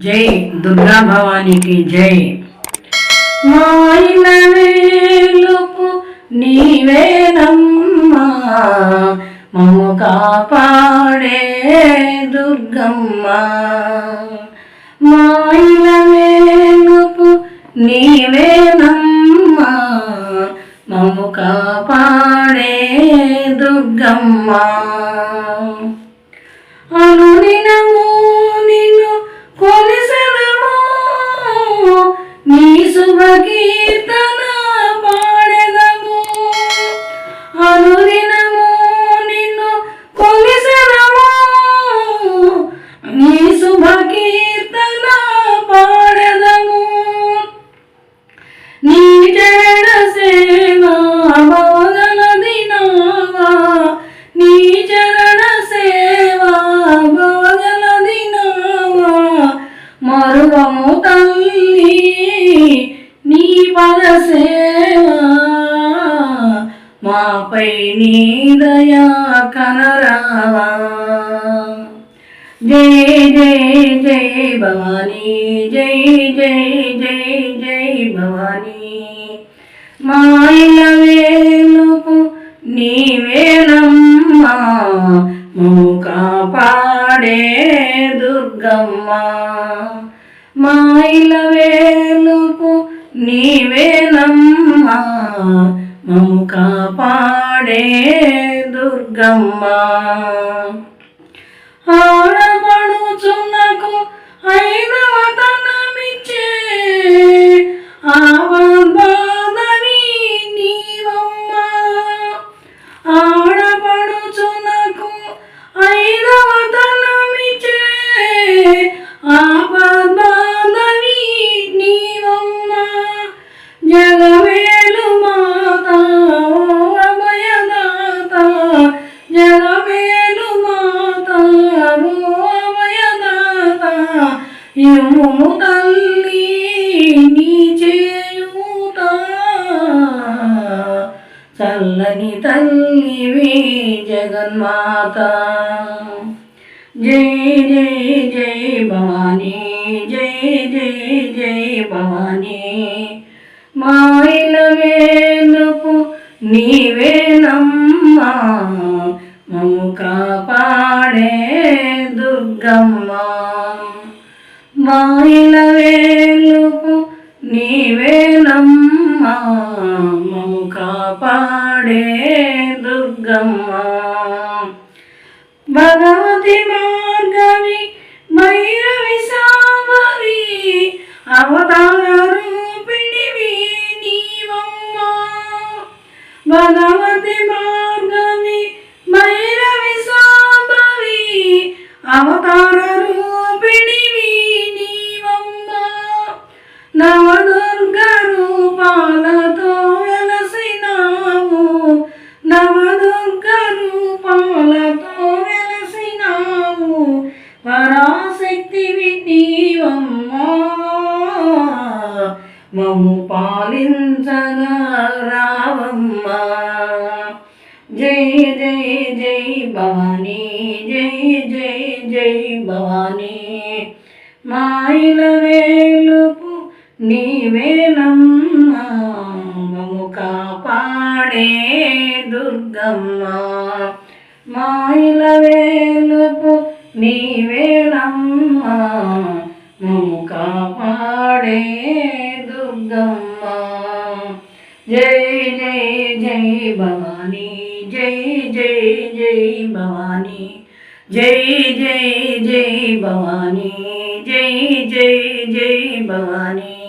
జై దుర్గా భవానికి జై. మాయిల వేలుపు నీవేనమ్మా మము కాపాడే దుర్గమ్మ. మాయిన వేలుపు నీవేనమ్మా మము కాపాడే దుర్గమ్మ. అనుదినము నీ చరణ సేవా భోగల నీ చరణ సేవా భోగల దినావా. మరుగము తల్లి నీ పద సేవా మాపై నీ దయా కనరావా. జై జై జై భవానీ జై జై జై జై భవానీ మాయల వేలుపు నీవేనమ్మా మము కాపాడే దుర్గమ్మ మాయల వేలుపు నీవేనమ్మా మము కాపాడే దుర్గమ్మ. ఆడపడుచున్నకు ఐదవత చల్లని తల్లివి జగన్మాత. జై జై జై భవానీ జై జై జై భవానీ. మాయిల వేలుపు నీవేనమ్మా మము కాపాడే దుర్గమ్మ. మాయిల వేలుపు నీవేనమ్మా మము కాపాడే దుర్గమ్మ భగవతి మార్గవి భైరవి సామరి పరాశక్తివి నీవమ్మా మము పాలించగా రావమ్మా. జై జై జై భవానీ జై జై జై భవానీ. మాయిల వేలుపు నీవేనమ్మా మము కాపాడే దుర్గమ్మ. మాయిల వేలుపు నీవేనమ్మా మము కాపాడే దుర్గమ్మ. జై జై జై భవానీ జై జై జై భవానీ. జై జై జై భవానీ జై జై జై భవానీ.